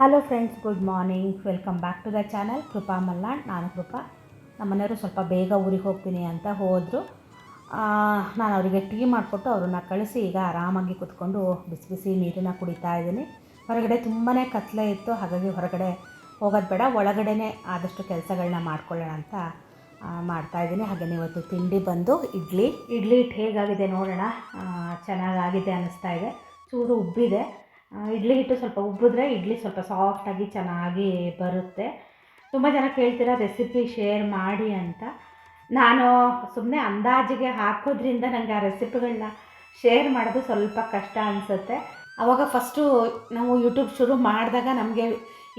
Hello friends good morning welcome back to the channel Krupa Malnad ನಾನು ಕೃಪಾ ನಮ್ಮ ಮನೆಯವರು ಸ್ವಲ್ಪ ಬೇಗ ಊರಿಗೆ ಹೋಗ್ತೀನಿ ಅಂತ ಹೋದರು. ನಾನು ಅವರಿಗೆ ಟೀ ಮಾಡಿಕೊಟ್ಟು ಅವ್ರನ್ನ ಕಳಿಸಿ ಈಗ ಆರಾಮಾಗಿ ಕುತ್ಕೊಂಡು ಬಿಸಿ ಬಿಸಿ ನೀರನ್ನು ಕುಡಿತಾ ಇದ್ದೀನಿ. ಹೊರಗಡೆ ತುಂಬಾ ಕತ್ಲೆ ಇತ್ತು, ಹಾಗಾಗಿ ಹೊರಗಡೆ ಹೋಗೋದು ಬೇಡ. ಒಳಗಡೆನೇ ಆದಷ್ಟು ಕೆಲಸಗಳನ್ನ ಮಾಡ್ಕೊಳ್ಳೋಣ ಅಂತ ಮಾಡ್ತಾ ಇದ್ದೀನಿ. ಹಾಗೆಯೇ ಇವತ್ತು ತಿಂಡಿ ಬಂದು, ಇಡ್ಲಿ. ಇಡ್ಲಿ ಹಿಟ್ಟು ಹೇಗಾಗಿದೆ ನೋಡೋಣ. ಚೆನ್ನಾಗಾಗಿದೆ ಅನ್ನಿಸ್ತಾ ಇದೆ. ಚೂರು ಉಬ್ಬಿದೆ. ಇಡ್ಲಿ ಹಿಟ್ಟು ಸ್ವಲ್ಪ ಉಬ್ಬಿದ್ರೆ ಇಡ್ಲಿ ಸ್ವಲ್ಪ ಸಾಫ್ಟಾಗಿ ಚೆನ್ನಾಗಿ ಬರುತ್ತೆ. ತುಂಬ ಜನ ಕೇಳ್ತೀರ ರೆಸಿಪಿ ಶೇರ್ ಮಾಡಿ ಅಂತ. ನಾನು ಸುಮ್ಮನೆ ಅಂದಾಜಿಗೆ ಹಾಕೋದ್ರಿಂದ ನನಗೆ ಆ ರೆಸಿಪಿಗಳನ್ನ ಶೇರ್ ಮಾಡೋದು ಸ್ವಲ್ಪ ಕಷ್ಟ ಅನಿಸುತ್ತೆ. ಆವಾಗ ಫಸ್ಟು ನಾವು ಯೂಟ್ಯೂಬ್ ಶುರು ಮಾಡಿದಾಗ ನಮಗೆ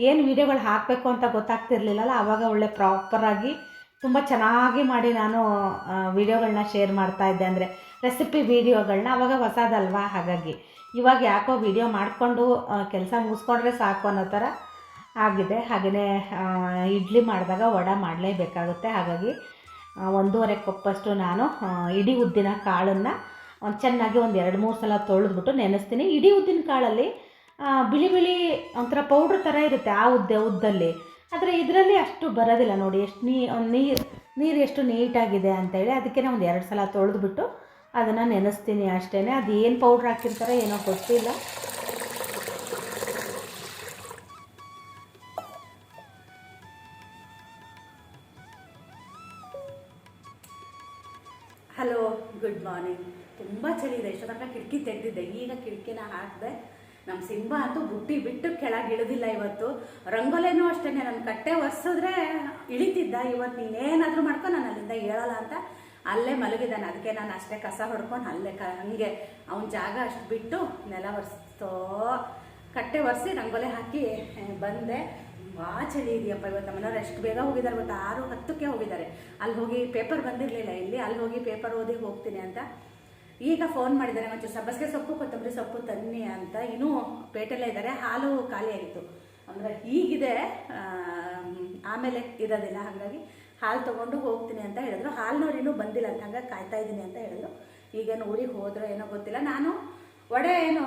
ಏನು ವೀಡಿಯೋಗಳು ಹಾಕಬೇಕು ಅಂತ ಗೊತ್ತಾಗ್ತಿರ್ಲಿಲ್ಲಲ್ಲ ಆವಾಗ ಒಳ್ಳೆ ಪ್ರಾಪರಾಗಿ ತುಂಬ ಚೆನ್ನಾಗಿ ಮಾಡಿ ನಾನು ವೀಡಿಯೋಗಳನ್ನ ಶೇರ್ ಮಾಡ್ತಾ ಇದ್ದೆ. ಅಂದರೆ ರೆಸಿಪಿ ವೀಡಿಯೋಗಳನ್ನ ಆವಾಗ ಹೊಸದಲ್ವಾ ಹಾಗಾಗಿ. ಇವಾಗ ಯಾಕೋ ವಿಡಿಯೋ ಮಾಡಿಕೊಂಡು ಕೆಲಸ ಮುಗಿಸ್ಕೊಂಡ್ರೆ ಸಾಕು ಅನ್ನೋ ಥರ ಆಗಿದೆ. ಹಾಗೆಯೇ ಇಡ್ಲಿ ಮಾಡಿದಾಗ ವಡೆ ಮಾಡಲೇಬೇಕಾಗುತ್ತೆ. ಹಾಗಾಗಿ ಒಂದೂವರೆ ಕಪ್ಪಷ್ಟು ನಾನು ಇಡೀ ಉದ್ದಿನ ಕಾಳನ್ನು ಒಂದು ಚೆನ್ನಾಗಿ ಒಂದು ಎರಡು ಮೂರು ಸಲ ತೊಳೆದ್ಬಿಟ್ಟು ನೆನೆಸ್ತೀನಿ. ಇಡೀ ಉದ್ದಿನ ಕಾಳಲ್ಲಿ ಬಿಳಿ ಬಿಳಿ ಒಂಥರ ಪೌಡ್ರ್ ಥರ ಇರುತ್ತೆ ಆ ಉದ್ದೆ, ಉದ್ದಲ್ಲಿ. ಆದರೆ ಇದರಲ್ಲಿ ಅಷ್ಟು ಬರೋದಿಲ್ಲ ನೋಡಿ, ಎಷ್ಟು ನೀರು ನೀರು ಎಷ್ಟು ನೀಟಾಗಿದೆ ಅಂತೇಳಿ ಅದಕ್ಕೆ ಒಂದು ಎರಡು ಸಲ ತೊಳೆದ್ಬಿಟ್ಟು ಅದನ್ನು ನೆನೆಸ್ತೀನಿ ಅಷ್ಟೇ ಅದು ಏನು ಪೌಡ್ರ್ ಹಾಕಿರ್ತಾರೆ ಏನೋ ಗೊತ್ತಿಲ್ಲ. ಹಲೋ ಗುಡ್ ಮಾರ್ನಿಂಗ್ ತುಂಬ ಚಳಿ ಇದೆ. ತನಕ ಕಿಟಕಿ ತೆಗೆದಿದ್ದೆ. ಈಗ ಕಿಟಕಿನ ಹಾಕಿದೆ. ನಮ್ಮ ಸಿಂಬಾ ಅಂತೂ ಬುಟ್ಟಿ ಬಿಟ್ಟು ಕೆಳಗೆ ಇಳಿದಿಲ್ಲ ಇವತ್ತು. ರಂಗೋಲೆನೂ ಅಷ್ಟೇ ನನ್ನ ಕಟ್ಟೆ ಒರೆಸಿದ್ರೆ ಇಳಿತಿದ್ದ. ಇವತ್ತು ನೀನೇನಾದರೂ ಮಾಡ್ಕೊ. ನಾನು ಅಲ್ಲಿಂದ ಹೇಳಲ್ಲ ಅಂತ ಅಲ್ಲೇ ಮಲಗಿದ್ದಾನೆ. ಅದಕ್ಕೆ ನಾನು ಅಷ್ಟೇ ಕಸ ಹೊಡ್ಕೊಂಡು ಅಲ್ಲೇ ಕ, ಹಂಗೆ ಅವನ ಜಾಗ ಅಷ್ಟು ಬಿಟ್ಟು ನೆಲ ಒರೆಸ್ತೋ ಕಟ್ಟೆ ಒರೆಸಿ ರಂಗೋಲೆ ಹಾಕಿ ಬಂದೆ. ಭಾಳ ಚಳಿ ಇದೆಯಪ್ಪ ಇವತ್ತು. ನಮ್ಮನೆಯವ್ರು ಎಷ್ಟು ಬೇಗ ಹೋಗಿದ್ದಾರೆ ಇವತ್ತು ಆರು ಹತ್ತಕ್ಕೆ ಹೋಗಿದ್ದಾರೆ. ಅಲ್ಲಿ ಹೋಗಿ ಪೇಪರ್ ಬಂದಿರಲಿಲ್ಲ. ಇಲ್ಲಿ ಅಲ್ಲಿ ಹೋಗಿ ಪೇಪರ್ ಓದಿ ಹೋಗ್ತೀನಿ ಅಂತ. ಈಗ ಫೋನ್ ಮಾಡಿದ್ದಾರೆ ಒಂಚೂರು. ಸಬ್ಬಸಿಗೆ ಸೊಪ್ಪು, ಕೊತ್ತಂಬರಿ ಸೊಪ್ಪು ತನ್ನಿ ಅಂತ. ಇನ್ನೂ ಪೇಟೆಲ್ಲೇ ಇದ್ದಾರೆ. ಹಾಲು ಖಾಲಿ ಆಗಿತ್ತು. ಅಂದರೆ ಈಗಿದೆ ಆಮೇಲೆ ಇರೋದಿಲ್ಲ. ಹಾಗಾಗಿ ಹಾಲು ತೊಗೊಂಡು ಹೋಗ್ತೀನಿ ಅಂತ ಹೇಳಿದ್ರು. ಹಾಲಿನವ್ರು ಇನ್ನೂ ಬಂದಿಲ್ಲ ಅಂತ ಹಂಗಾಗಿ ಕಾಯ್ತಾ ಇದ್ದೀನಿ ಅಂತ ಹೇಳಿದ್ರು. ಈಗೇನು ಊರಿಗೆ ಹೋದ್ರೋ ಏನೋ ಗೊತ್ತಿಲ್ಲ. ನಾನು ವಡೆ ಏನು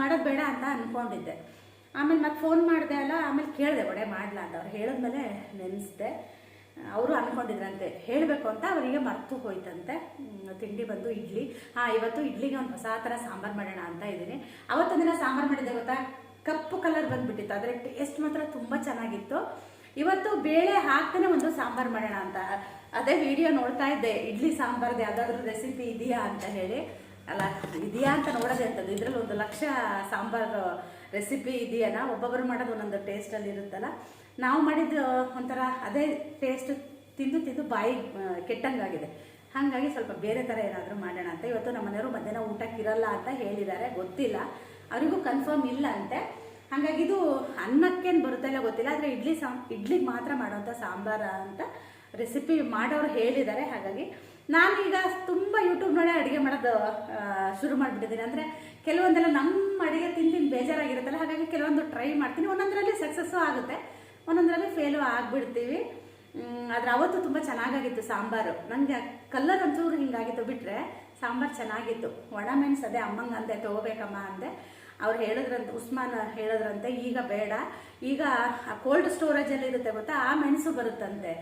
ಮಾಡೋದು ಬೇಡ ಅಂತ ಅಂದ್ಕೊಂಡಿದ್ದೆ ಆಮೇಲೆ ಮತ್ತೆ ಫೋನ್ ಮಾಡಿದೆ ಅಲ್ಲ, ಆಮೇಲೆ ಕೇಳಿದೆ ವಡೆ ಮಾಡಲಾ ಅಂತ. ಅವ್ರು ಹೇಳಿದ್ಮೇಲೆ ನೆನೆಸ್ದೆ. ಅವರು ಅಂದ್ಕೊಂಡಿದ್ರಂತೆ ಹೇಳಬೇಕು ಅಂತ ಅವರಿಗೆ ಮರ್ತು ಹೋಯ್ತಂತೆ. ತಿಂಡಿ ಬಂದು ಇಡ್ಲಿ. ಹಾಂ, ಇವತ್ತು ಇಡ್ಲಿಗೆ ಒಂದು ಹೊಸ ಥರ ಸಾಂಬಾರು ಮಾಡೋಣ ಅಂತ ಇದ್ದೀನಿ. ಅವತ್ತೊಂದಿನ ದಿನ ಸಾಂಬಾರು ಮಾಡಿದ್ದೆ ಗೊತ್ತಾ? ಕಪ್ಪು ಕಲರ್ ಬಂದುಬಿಟ್ಟಿತ್ತು. ಆದರೆ ಟೇಸ್ಟ್ ಮಾತ್ರ ತುಂಬ ಚೆನ್ನಾಗಿತ್ತು. ಇವತ್ತು ಬೇಳೆ ಹಾಕ್ತಾನೆ ಒಂದು ಸಾಂಬಾರು ಮಾಡೋಣ ಅಂತ. ಅದೇ ವಿಡಿಯೋ ನೋಡ್ತಾ ಇದ್ದೆ, ಇಡ್ಲಿ ಸಾಂಬಾರ್ದು ಯಾವುದಾದ್ರೂ ರೆಸಿಪಿ ಇದೆಯಾ ಅಂತ ಹೇಳಿ. ಅಲ್ಲ, ಇದೆಯಾ ಅಂತ ನೋಡೋದೇ ಅಂತದ್ದು ಇದರಲ್ಲಿ ಒಂದು ಲಕ್ಷ ಸಾಂಬಾರು ರೆಸಿಪಿ ಇದೆಯಲ್ಲ ಒಬ್ಬೊಬ್ಬರು ಮಾಡೋದು ಒಂದೊಂದು ಟೇಸ್ಟಲ್ಲಿ ಇರುತ್ತಲ್ಲ. ನಾವು ಮಾಡಿದ್ದು ಒಂಥರ ಅದೇ ಟೇಸ್ಟ್ ತಿಂದು ತಿಂದು ಬಾಯಿ ಕೆಟ್ಟಂಗಾಗಿದೆ. ಹಾಗಾಗಿ ಸ್ವಲ್ಪ ಬೇರೆ ಥರ ಏನಾದರೂ ಮಾಡೋಣ ಅಂತ. ಇವತ್ತು ನಮ್ಮ ಮನೆಯವರು ಮಧ್ಯಾಹ್ನ ಊಟಕ್ಕೆ ಇರಲ್ಲ ಅಂತ ಹೇಳಿದ್ದಾರೆ, ಗೊತ್ತಿಲ್ಲ. ಅವರಿಗೂ ಕನ್ಫರ್ಮ್ ಇಲ್ಲ ಅಂತೆ. ಹಾಗಾಗಿ ಇದು ಅನ್ನಕ್ಕೇನು ಬರುತ್ತೆ ಇಲ್ಲ ಗೊತ್ತಿಲ್ಲ, ಆದರೆ ಇಡ್ಲಿ ಸಾಂ ಇಡ್ಲಿಗೆ ಮಾತ್ರ ಮಾಡೋಂಥ ಸಾಂಬಾರ ಅಂತ ರೆಸಿಪಿ ಮಾಡೋರು ಹೇಳಿದ್ದಾರೆ. ಹಾಗಾಗಿ ನಾನೀಗ ತುಂಬ ಯೂಟ್ಯೂಬ್ ನೋಡೇ ಅಡುಗೆ ಮಾಡೋದು ಶುರು ಮಾಡಿಬಿಟ್ಟಿದ್ದೀನಿ. ಅಂದರೆ ಕೆಲವೊಂದೆಲ್ಲ ನಮ್ಮ ಅಡುಗೆ ತಿಂದು ಬೇಜಾರಾಗಿರುತ್ತಲ್ಲ, ಹಾಗಾಗಿ ಕೆಲವೊಂದು ಟ್ರೈ ಮಾಡ್ತೀನಿ. ಒಂದೊಂದರಲ್ಲಿ ಸಕ್ಸಸ್ಸು ಆಗುತ್ತೆ. ಒಂದೊಂದರಲ್ಲಿ ಫೇಲು ಆಗಿಬಿಡ್ತೀವಿ. ಆದರೆ ಅವತ್ತು ತುಂಬ ಚೆನ್ನಾಗಾಗಿತ್ತು ಸಾಂಬಾರು. ನನಗೆ ಕಲ್ಲರ್ ಒಂಚೂರು ಹಿಂಗಾಗಿತ್ತು. ಬಿಟ್ಟರೆ ಸಾಂಬಾರು ಚೆನ್ನಾಗಿತ್ತು. ಒಣಮೆಣಸು ಅದೇ ಅಮ್ಮಂಗೆ ಅಂದೆ ತೊಗೋಬೇಕಮ್ಮ ಅಂದೆ. ಅವ್ರು ಹೇಳಿದ್ರಂತೆ ಉಸ್ಮಾನ್ ಹೇಳಿದ್ರಂತೆ ಈಗ ಬೇಡ ಈಗ ಕೋಲ್ಡ್ ಸ್ಟೋರೇಜ್ ಅಲ್ಲಿ ಇರುತ್ತೆ ಗೊತ್ತಾ ಆ ಮೆಣಸು ಬರುತ್ತಂತೆ.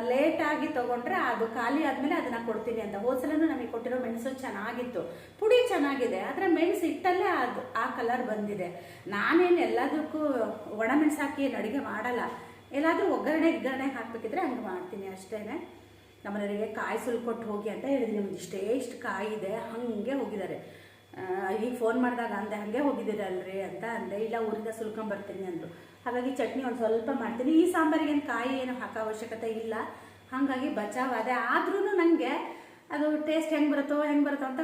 ಲೇಟಾಗಿ ತಗೊಂಡ್ರೆ ಅದು ಖಾಲಿ ಆದಮೇಲೆ ಅದನ್ನು ಕೊಡ್ತೀನಿ ಅಂತ. ಹೋದ್ಸಲೂ ನಮಗೆ ಕೊಟ್ಟಿರೋ ಮೆಣಸು ಚೆನ್ನಾಗಿತ್ತು. ಪುಡಿ ಚೆನ್ನಾಗಿದೆ ಆದರೆ ಮೆಣಸು ಇಟ್ಟಲ್ಲೇ ಅದು ಆ ಕಲರ್ ಬಂದಿದೆ. ನಾನೇನು ಎಲ್ಲದಕ್ಕೂ ಒಣ ಮೆಣಸು ಹಾಕಿ ಏನು ಅಡುಗೆ ಮಾಡಲ್ಲ. ಎಲ್ಲಾದರೂ ಒಗ್ಗರಣೆ ಒಗ್ಗರಣೆ ಹಾಕ್ಬೇಕಿದ್ರೆ ಹಂಗೆ ಮಾಡ್ತೀನಿ ಅಷ್ಟೇ ನಮ್ಮನೆಯವರಿಗೆ ಕಾಯಿ ಸುಲ್ಕೊಟ್ಟು ಹೋಗಿ ಅಂತ ಹೇಳಿದ್ವಿ ನಿಮ್ಗೆ ಇಷ್ಟೇ ಇಷ್ಟು ಕಾಯಿ ಇದೆ ಹಾಗೆ ಹೋಗಿದ್ದಾರೆ. ಆ, ಈಗ ಫೋನ್ ಮಾಡಿದಾಗ ಅಂದೆ, ಹಾಗೆ ಹೋಗಿದ್ದೀರಲ್ರಿ? ಅಂತ ಅಂದೆ. ಇಲ್ಲ, ಊರಿಂದ ಸುಲ್ಕೊಂಬರ್ತೀನಿ ಅಂದರು. ಹಾಗಾಗಿ ಚಟ್ನಿ ಒಂದು ಸ್ವಲ್ಪ ಮಾಡ್ತೀನಿ. ಈ ಸಾಂಬಾರಿಗೆ ಏನು ಕಾಯಿ ಏನು ಹಾಕೋ ಅವಶ್ಯಕತೆ ಇಲ್ಲ. ಹಾಗಾಗಿ ಬಚಾವಾದೆ. ಆದ್ರೂ ನನಗೆ ಅದು ಟೇಸ್ಟ್ ಹೆಂಗೆ ಬರುತ್ತೋ ಹೆಂಗೆ ಬರುತ್ತೋ ಅಂತ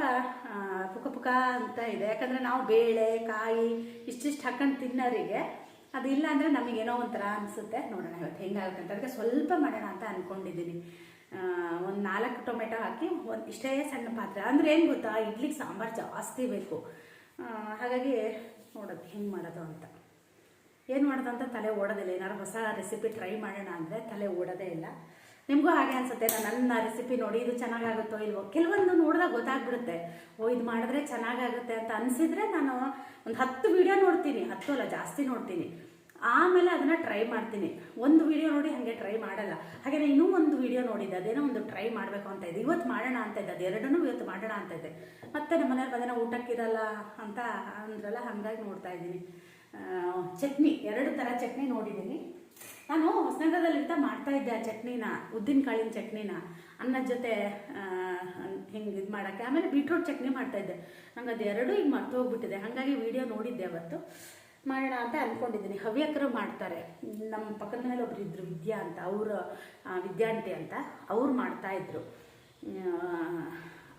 ಪುಕ ಪುಕ ಅಂತ ಇದೆ. ಯಾಕಂದರೆ ನಾವು ಬೇಳೆ, ಕಾಯಿ ಇಷ್ಟಿಷ್ಟು ಹಾಕೊಂಡು ತಿನ್ನೋರಿಗೆ ಅದು ಇಲ್ಲ ಅಂದರೆ ನಮಗೇನೋ ಒಂಥರ ಅನಿಸುತ್ತೆ. ನೋಡೋಣ ಇವತ್ತು ಹೆಂಗಾಗುತ್ತೆ ಅಂತ. ಅದಕ್ಕೆ ಸ್ವಲ್ಪ ಮಾಡೋಣ ಅಂತ ಅಂದ್ಕೊಂಡಿದ್ದೀನಿ ಒಂದು ನಾಲ್ಕು ಟೊಮೆಟೊ ಹಾಕಿ ಒಂದು ಇಷ್ಟೇ ಸಣ್ಣ ಪಾತ್ರೆ. ಅಂದರೆ ಏನು ಗೊತ್ತಾ? ಇಡ್ಲಿಗೆ ಸಾಂಬಾರು ಜಾಸ್ತಿ ಬೇಕು. ಹಾಗಾಗಿ ನೋಡೋದು ಹೆಂಗೆ ಮಾಡೋದು ಅಂತ. ಏನು ಮಾಡೋದು ಅಂತ ತಲೆ ಓಡೋದಿಲ್ಲ. ಏನಾದ್ರು ಹೊಸ ರೆಸಿಪಿ ಟ್ರೈ ಮಾಡೋಣ ಅಂದರೆ ತಲೆ ಓಡೋದೇ ಇಲ್ಲ. ನಿಮಗೂ ಹಾಗೆ ಅನಿಸುತ್ತೆ. ನಾನು ನನ್ನ ರೆಸಿಪಿ ನೋಡಿ ಇದು ಚೆನ್ನಾಗಾಗುತ್ತೋ ಇಲ್ವೋ? ಕೆಲವೊಂದು ನೋಡಿದಾಗ ಗೊತ್ತಾಗ್ಬಿಡುತ್ತೆ. ಓ, ಇದು ಮಾಡಿದ್ರೆ ಚೆನ್ನಾಗಾಗುತ್ತೆ ಅಂತ ಅನಿಸಿದ್ರೆ ನಾನು ಒಂದು ಹತ್ತು ವಿಡಿಯೋ ನೋಡ್ತೀನಿ. ಹತ್ತು ಅಲ್ಲ, ಜಾಸ್ತಿ ನೋಡ್ತೀನಿ. ಆಮೇಲೆ ಅದನ್ನು ಟ್ರೈ ಮಾಡ್ತೀನಿ. ಒಂದು ವಿಡಿಯೋ ನೋಡಿ ಹಾಗೆ ಟ್ರೈ ಮಾಡಲ್ಲ. ಹಾಗೆ ಇನ್ನೂ ಒಂದು ವಿಡಿಯೋ ನೋಡಿದ್ದೆ, ಅದೇನೋ ಒಂದು ಟ್ರೈ ಮಾಡಬೇಕು ಅಂತ ಇದೆ. ಇವತ್ತು ಮಾಡೋಣ ಅಂತ ಇದ್ದೆ ಅದು ಎರಡನ್ನೂ ಇವತ್ತು ಮಾಡೋಣ ಅಂತ ಇದೆ. ಮತ್ತೆ ನಮ್ಮ ಮನೆಯವ್ರು ಬಂದ ಊಟಕ್ಕಿರಲ್ಲ ಅಂತ ಅಂದ್ರಲ್ಲ, ಹಾಗಾಗಿ ನೋಡ್ತಾ ಇದ್ದೀನಿ. ಚಟ್ನಿ, ಎರಡು ಥರ ಚಟ್ನಿ ನೋಡಿದ್ದೀನಿ. ನಾನು ಹೊಸನಗರದಲ್ಲಿರ್ತಾ ಮಾಡ್ತಾ ಇದ್ದೆ ಆ ಚಟ್ನಿನ ಉದ್ದಿನ ಕಾಳಿನ ಚಟ್ನಿನ. ಅನ್ನದ ಜೊತೆ ಹಿಂಗೆ ಇದು ಮಾಡೋಕ್ಕೆ. ಆಮೇಲೆ ಬೀಟ್ರೂಟ್ ಚಟ್ನಿ ಮಾಡ್ತಾ ಇದ್ದೆ. ನಂಗೆ ಅದು ಎರಡೂ ಈಗ ಮರ್ತು ಹೋಗ್ಬಿಟ್ಟಿದೆ ಹಾಗಾಗಿ ವಿಡಿಯೋ ನೋಡಿದ್ದೆ ಅವತ್ತು. ಮಾಡೋಣ ಅಂತ ಅಂದ್ಕೊಂಡಿದ್ದೀನಿ ಹವ್ಯಕರು ಮಾಡ್ತಾರೆ. ನಮ್ಮ ಪಕ್ಕದ ಮನೇಲಿ ಒಬ್ರು ಇದ್ರು, ವಿದ್ಯಾ ಅಂತ, ಅವರು ವಿದ್ಯಾಂಟಿ ಅಂತ, ಅವ್ರು ಮಾಡ್ತಾ ಇದ್ರು.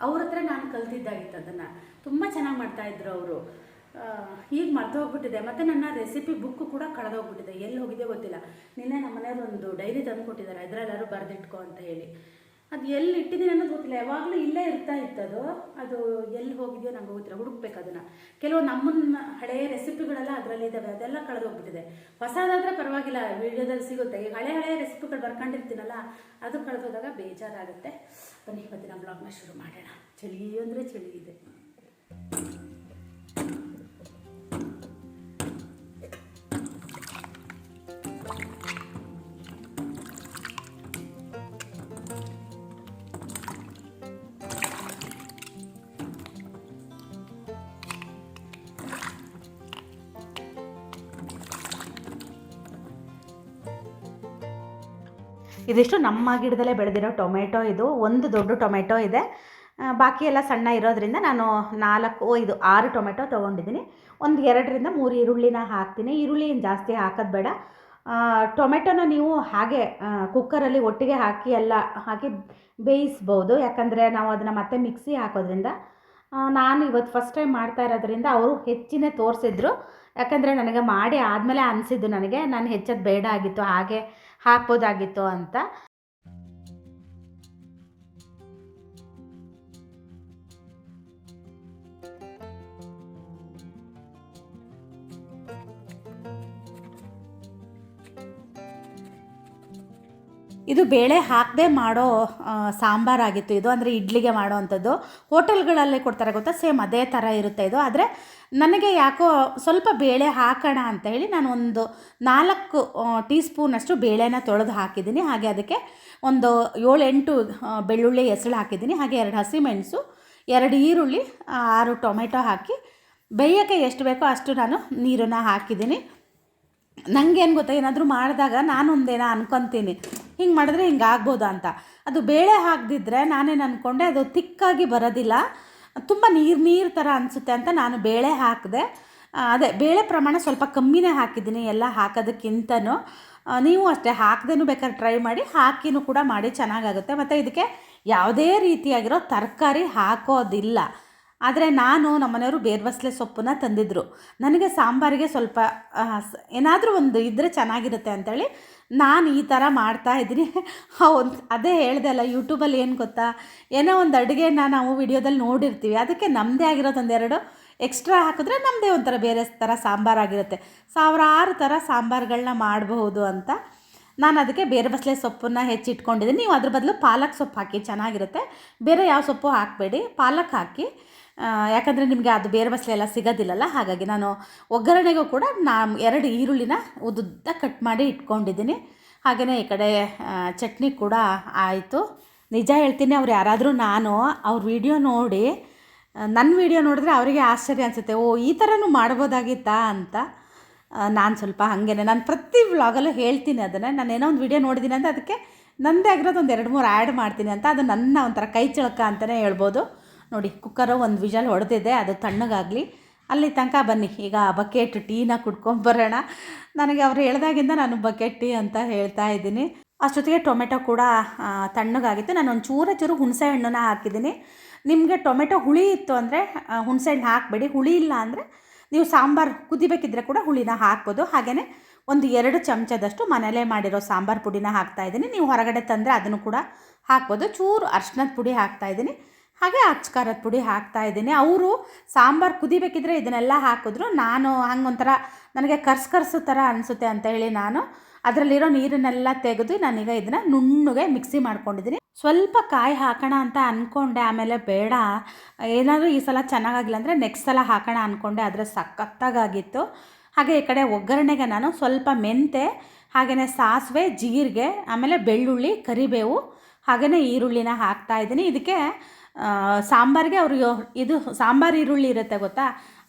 ಅವ್ರ ಹತ್ರ ನಾನು ಕಲ್ತಿದ್ದಾಗಿತ್ತು ಅದನ್ನು. ತುಂಬ ಚೆನ್ನಾಗಿ ಮಾಡ್ತಾಯಿದ್ರು ಅವರು. ಈಗ ಮರ್ತು ಹೋಗ್ಬಿಟ್ಟಿದೆ. ಮತ್ತು ನನ್ನ ರೆಸಿಪಿ ಬುಕ್ಕು ಕೂಡ ಕಳೆದೋಗ್ಬಿಟ್ಟಿದೆ. ಎಲ್ಲಿ ಹೋಗಿದೆ ಗೊತ್ತಿಲ್ಲ. ನಿನ್ನೆ ನಮ್ಮ ಮನೆಯವ್ರು ಒಂದು ಡೈರಿ ತಂದು ಕೊಟ್ಟಿದ್ದಾರೆ ಅದರಲ್ಲಾರು ಬರೆದಿಟ್ಕೊ ಅಂತ ಹೇಳಿ. ಅದು ಎಲ್ಲಿ ಇಟ್ಟಿದ್ದೀನಿ ಅನ್ನೋದು ಗೊತ್ತಿಲ್ಲ. ಯಾವಾಗಲೂ ಇಲ್ಲೇ ಇರ್ತಾ ಇತ್ತು ಅದು ಎಲ್ಲಿ ಹೋಗಿದೆಯೋ ನಂಗೆ ಗೊತ್ತಿಲ್ಲ. ಹುಡುಕ್ಬೇಕು ಅದನ್ನು. ಕೆಲವು ನಮ್ಮನ್ನ ಹಳೆಯ ರೆಸಿಪಿಗಳೆಲ್ಲ ಅದರಲ್ಲಿ ಇದ್ದಾವೆ. ಅದೆಲ್ಲ ಕಳೆದು ಹೋಗ್ಬಿಟ್ಟಿದೆ. ಹೊಸದಾದ್ರೆ ಪರವಾಗಿಲ್ಲ. ವಿಡಿಯೋದಲ್ಲಿ ಸಿಗುತ್ತೆ. ಈಗ ಹಳೆ ಹಳೆಯ ರೆಸಿಪಿಗಳು ಬರ್ಕೊಂಡಿರ್ತೀನಲ್ಲ, ಅದು ಕಳೆದೋದಾಗ ಬೇಜಾರಾಗುತ್ತೆ. ಬನ್ನಿ, ಇವತ್ತಿನ ಬ್ಲಾಗ್ನ ಶುರು ಮಾಡೋಣ. ಚಳಿ ಅಂದರೆ ಚಳಿ ಇದೆ. ಇದಿಷ್ಟು ನಮ್ಮ ಗಿಡದಲ್ಲೇ ಬೆಳೆದಿರೋ ಟೊಮೆಟೊ ಇದು. ಒಂದು ದೊಡ್ಡ ಟೊಮೆಟೊ ಇದೆ. ಬಾಕಿ ಎಲ್ಲ ಸಣ್ಣ ಇರೋದ್ರಿಂದ ನಾನು ನಾಲ್ಕು, ಇದು ಆರು ಟೊಮೆಟೊ ತೊಗೊಂಡಿದ್ದೀನಿ. ಒಂದು ಎರಡರಿಂದ ಮೂರು ಈರುಳ್ಳಿನ ಹಾಕ್ತೀನಿ. ಈರುಳ್ಳಿ ಏನು ಜಾಸ್ತಿ ಹಾಕೋದು ಬೇಡ. ಟೊಮೆಟೊನ ನೀವು ಹಾಗೆ ಕುಕ್ಕರಲ್ಲಿ ಒಟ್ಟಿಗೆ ಹಾಕಿ ಎಲ್ಲ, ಹಾಕಿ ಬೇಯಿಸ್ಬೋದು. ಯಾಕಂದರೆ ನಾವು ಅದನ್ನು ಮತ್ತೆ ಮಿಕ್ಸಿ ಹಾಕೋದ್ರಿಂದ ನಾನು ಇವತ್ತು ಫಸ್ಟ್ ಟೈಮ್ ಮಾಡ್ತಾ ಇರೋದ್ರಿಂದ ಅವರು ಹೆಚ್ಚಿನ ತೋರಿಸಿದ್ರು. ಯಾಕಂದರೆ ನನಗೆ ಮಾಡಿ ಆದಮೇಲೆ ಅನಿಸಿದ್ದು ನನಗೆ. ನಾನು ಹೆಚ್ಚೋದು ಬೇಡ ಆಗಿತ್ತು. ಹಾಗೆ ಹಾಕ್ಬೋದಾಗಿತ್ತು ಅಂತ ಇದು ಬೇಳೆ ಹಾಕದೆ ಮಾಡೋ ಸಾಂಬಾರಾಗಿತ್ತು. ಇದು ಅಂದರೆ ಇಡ್ಲಿಗೆ ಮಾಡೋ ಅಂಥದ್ದು ಹೋಟೆಲ್ಗಳಲ್ಲಿ ಕೊಡ್ತಾರೆ ಗೊತ್ತಾ? ಸೇಮ್ ಅದೇ ಥರ ಇರುತ್ತೆ ಇದು. ಆದರೆ ನನಗೆ ಯಾಕೋ ಸ್ವಲ್ಪ ಬೇಳೆ ಹಾಕೋಣ ಅಂತ ಹೇಳಿ ನಾನು ಒಂದು ನಾಲ್ಕು ಟೀ ಸ್ಪೂನಷ್ಟು ಬೇಳೆನ ತೊಳೆದು ಹಾಕಿದ್ದೀನಿ. ಹಾಗೆ ಅದಕ್ಕೆ ಒಂದು ಏಳೆಂಟು ಬೆಳ್ಳುಳ್ಳಿ ಹೆಸಳು ಹಾಕಿದ್ದೀನಿ. ಹಾಗೆ ಎರಡು ಹಸಿಮೆಣಸು, ಎರಡು ಈರುಳ್ಳಿ, ಆರು ಟೊಮೆಟೊ ಹಾಕಿ, ಬೇಯೋಕ್ಕೆ ಎಷ್ಟು ಬೇಕೋ ಅಷ್ಟು ನಾನು ನೀರನ್ನು ಹಾಕಿದ್ದೀನಿ. ನನಗೇನು ಗೊತ್ತಾ? ಏನಾದರೂ ಮಾಡಿದಾಗ ನಾನೊಂದೇನೋ ಅನ್ಕೊತೀನಿ. ಹಿಂಗೆ ಮಾಡಿದ್ರೆ ಹಿಂಗೆ ಆಗ್ಬೋದಾ ಅಂತ. ಅದು ಬೇಳೆ ಹಾಕದಿದ್ರೆ ನಾನೇನು ಅಂದ್ಕೊಂಡೆ ಅದು ತಿಕ್ಕಾಗಿ ಬರೋದಿಲ್ಲ. ತುಂಬ ನೀರು ನೀರು ಥರ ಅನಿಸುತ್ತೆ ಅಂತ ನಾನು ಬೇಳೆ ಹಾಕಿದೆ. ಅದೇ ಬೇಳೆ ಪ್ರಮಾಣ ಸ್ವಲ್ಪ ಕಮ್ಮಿನೇ ಹಾಕಿದ್ದೀನಿ, ಎಲ್ಲ ಹಾಕೋದಕ್ಕಿಂತನೂ. ನೀವು ಅಷ್ಟೇ ಹಾಕ್ದೇನು ಬೇಕಾದ್ರೆ ಟ್ರೈ ಮಾಡಿ, ಹಾಕಿನೂ ಕೂಡ ಮಾಡಿ ಚೆನ್ನಾಗಾಗುತ್ತೆ. ಮತ್ತು ಇದಕ್ಕೆ ಯಾವುದೇ ರೀತಿಯಾಗಿರೋ ತರಕಾರಿ ಹಾಕೋದಿಲ್ಲ. ಆದರೆ ನಾನು ನಮ್ಮನೆಯವರು ಬೇರ್ಬಸ್ಲೆ ಸೊಪ್ಪನ್ನ ತಂದಿದ್ದರು ನನಗೆ ಸಾಂಬಾರಿಗೆ ಸ್ವಲ್ಪ ಏನಾದರೂ ಒಂದು ಇದ್ದರೆ ಚೆನ್ನಾಗಿರುತ್ತೆ ಅಂತೇಳಿ ನಾನು ಈ ಥರ ಮಾಡ್ತಾ ಇದ್ದೀನಿ. ಒಂದು, ಅದೇ ಹೇಳಿದೆ ಅಲ್ಲ ಯೂಟ್ಯೂಬಲ್ಲಿ ಏನು ಗೊತ್ತಾ? ಏನೋ ಒಂದು ಅಡುಗೆನ ನಾವು ವಿಡಿಯೋದಲ್ಲಿ ನೋಡಿರ್ತೀವಿ. ಅದಕ್ಕೆ ನಮ್ಮದೇ ಆಗಿರೋದು ಒಂದೆರಡು ಎಕ್ಸ್ಟ್ರಾ ಹಾಕಿದ್ರೆ ನಮ್ಮದೇ ಒಂಥರ ಬೇರೆ ಥರ ಸಾಂಬಾರಾಗಿರುತ್ತೆ ಸಾವಿರಾರು ಥರ ಸಾಂಬಾರುಗಳನ್ನ ಮಾಡಬಹುದು ಅಂತ ನಾನು ಅದಕ್ಕೆ ಬೇರೆ ಬಸಳೆ ಸೊಪ್ಪನ್ನು ಹೆಚ್ಚಿಟ್ಕೊಂಡಿದ್ದೀನಿ. ನೀವು ಅದ್ರ ಬದಲು ಪಾಲಕ್ ಸೊಪ್ಪು ಹಾಕಿ, ಚೆನ್ನಾಗಿರುತ್ತೆ. ಬೇರೆ ಯಾವ ಸೊಪ್ಪು ಹಾಕಬೇಡಿ. ಪಾಲಕ್ ಹಾಕಿ. ಯಾಕಂದರೆ ನಿಮಗೆ ಅದು ಬೇರೆ ಬಸಳೆ ಎಲ್ಲ ಸಿಗೋದಿಲ್ಲಲ್ಲ, ಹಾಗಾಗಿ ನಾನು ಒಗ್ಗರಣೆಗೂ ಕೂಡ ನಾ ಎರಡು ಈರುಳ್ಳಿನ ಉದ್ದುದ್ದ ಕಟ್ ಮಾಡಿ ಇಟ್ಕೊಂಡಿದ್ದೀನಿ. ಹಾಗೆಯೇ ಈ ಕಡೆ ಚಟ್ನಿ ಕೂಡ ಆಯಿತು. ನಿಜ ಹೇಳ್ತೀನಿ, ಅವ್ರು ಯಾರಾದರೂ ನಾನು ಅವ್ರ ವಿಡಿಯೋ ನೋಡಿ ನನ್ನ ವಿಡಿಯೋ ನೋಡಿದ್ರೆ ಅವರಿಗೆ ಆಶ್ಚರ್ಯ ಅನಿಸುತ್ತೆ, ಓ, ಈ ಥರನೂ ಮಾಡ್ಬೋದಾಗಿತ್ತಾ ಅಂತ. ನಾನು ಸ್ವಲ್ಪ ಹಾಗೇನೆ, ನಾನು ಪ್ರತಿ ವ್ಲಾಗಲ್ಲೂ ಹೇಳ್ತೀನಿ ಅದನ್ನು. ನಾನು ಏನೋ ಒಂದು ವಿಡಿಯೋ ನೋಡಿದ್ದೀನಿ ಅಂತ ಅದಕ್ಕೆ ನನ್ನದೇ ಆಗಿರೋದು ಒಂದು ಎರಡು ಮೂರು ಆ್ಯಡ್ ಮಾಡ್ತೀನಿ ಅಂತ. ಅದು ನನ್ನ ಒಂಥರ ಕೈ ಚಳಕ ಅಂತಲೇ ಹೇಳ್ಬೋದು. ನೋಡಿ, ಕುಕ್ಕರು ಒಂದು ವಿಜಲ್ ಹೊಡೆದಿದೆ, ಅದು ತಣ್ಣಗಾಗಲಿ. ಅಲ್ಲಿ ತನಕ ಬನ್ನಿ, ಈಗ ಬಕೆಟ್ ಟೀನ ಕುಡ್ಕೊಂಬರೋಣ ನನಗೆ ಅವ್ರು ಹೇಳ್ದಾಗಿಂದ ನಾನು ಬಕೆಟ್ ಟೀ ಅಂತ ಹೇಳ್ತಾ ಇದ್ದೀನಿ. ಅಷ್ಟೊತ್ತಿಗೆ ಟೊಮೆಟೊ ಕೂಡ ತಣ್ಣಗಾಗಿತ್ತು. ನಾನು ಒಂದು ಚೂರ ಚೂರು ಹುಣಸೆ ಹಣ್ಣನ್ನ ಹಾಕಿದ್ದೀನಿ. ನಿಮಗೆ ಟೊಮೆಟೊ ಹುಳಿ ಇತ್ತು ಅಂದರೆ ಹುಣಸೆ ಹಣ್ಣು ಹಾಕಬೇಡಿ. ಹುಳಿ ಇಲ್ಲ ಅಂದರೆ ನೀವು ಸಾಂಬಾರು ಕುದಿಬೇಕಿದ್ರೆ ಕೂಡ ಹುಳಿನ ಹಾಕ್ಬೋದು. ಹಾಗೆಯೇ ಒಂದು ಎರಡು ಚಮಚದಷ್ಟು ಮನೇಲೇ ಮಾಡಿರೋ ಸಾಂಬಾರು ಪುಡಿನ ಹಾಕ್ತಾ ಇದ್ದೀನಿ. ನೀವು ಹೊರಗಡೆ ತಂದರೆ ಅದನ್ನು ಕೂಡ ಹಾಕ್ಬೋದು. ಚೂರು ಅರ್ಶಿನದ ಪುಡಿ ಹಾಕ್ತಾ ಇದ್ದೀನಿ. ಹಾಗೆ ಅಚ್ಚ ಖಾರದ ಪುಡಿ ಹಾಕ್ತಾ ಇದ್ದೀನಿ. ಅವರು ಸಾಂಬಾರು ಕುದಿಬೇಕಿದ್ರೆ ಇದನ್ನೆಲ್ಲ ಹಾಕಿದ್ರು. ನಾನು ಹಂಗೊಂಥರ ನನಗೆ ಕರ್ಸ್ ಕರ್ಸು ಥರ ಅನಿಸುತ್ತೆ ಅಂತ ಹೇಳಿ ನಾನು ಅದರಲ್ಲಿರೋ ನೀರನ್ನೆಲ್ಲ ತೆಗೆದು ನಾನೀಗ ಇದನ್ನು ನುಣ್ಣಗೆ ಮಿಕ್ಸಿ ಮಾಡ್ಕೊಂಡಿದ್ದೀನಿ. ಸ್ವಲ್ಪ ಕಾಯಿ ಹಾಕೋಣ ಅಂತ ಅಂದ್ಕೊಂಡೆ ಆಮೇಲೆ ಬೇಡ. ಏನಾದರೂ ಈ ಸಲ ಚೆನ್ನಾಗಾಗಿಲ್ಲ ಅಂದರೆ ನೆಕ್ಸ್ಟ್ ಸಲ ಹಾಕೋಣ ಅಂದ್ಕೊಂಡೆ ಆದರೆ ಸಖತ್ತಾಗಿತ್ತು ಹಾಗೆ ಈ ಕಡೆ ಒಗ್ಗರಣೆಗೆ ನಾನು ಸ್ವಲ್ಪ ಮೆಂತೆ ಹಾಗೆಯೇ ಸಾಸಿವೆ, ಜೀರಿಗೆ, ಆಮೇಲೆ ಬೆಳ್ಳುಳ್ಳಿ, ಕರಿಬೇವು ಹಾಗೆಯೇ ಈರುಳ್ಳಿನ ಹಾಕ್ತಾ ಇದ್ದೀನಿ. ಇದಕ್ಕೆ ಸಾಂಬಾರಿಗೆ ಅವರು ಇದು ಸಾಂಬಾರು ಈರುಳ್ಳಿ ಇರುತ್ತೆ ಗೊತ್ತಾ?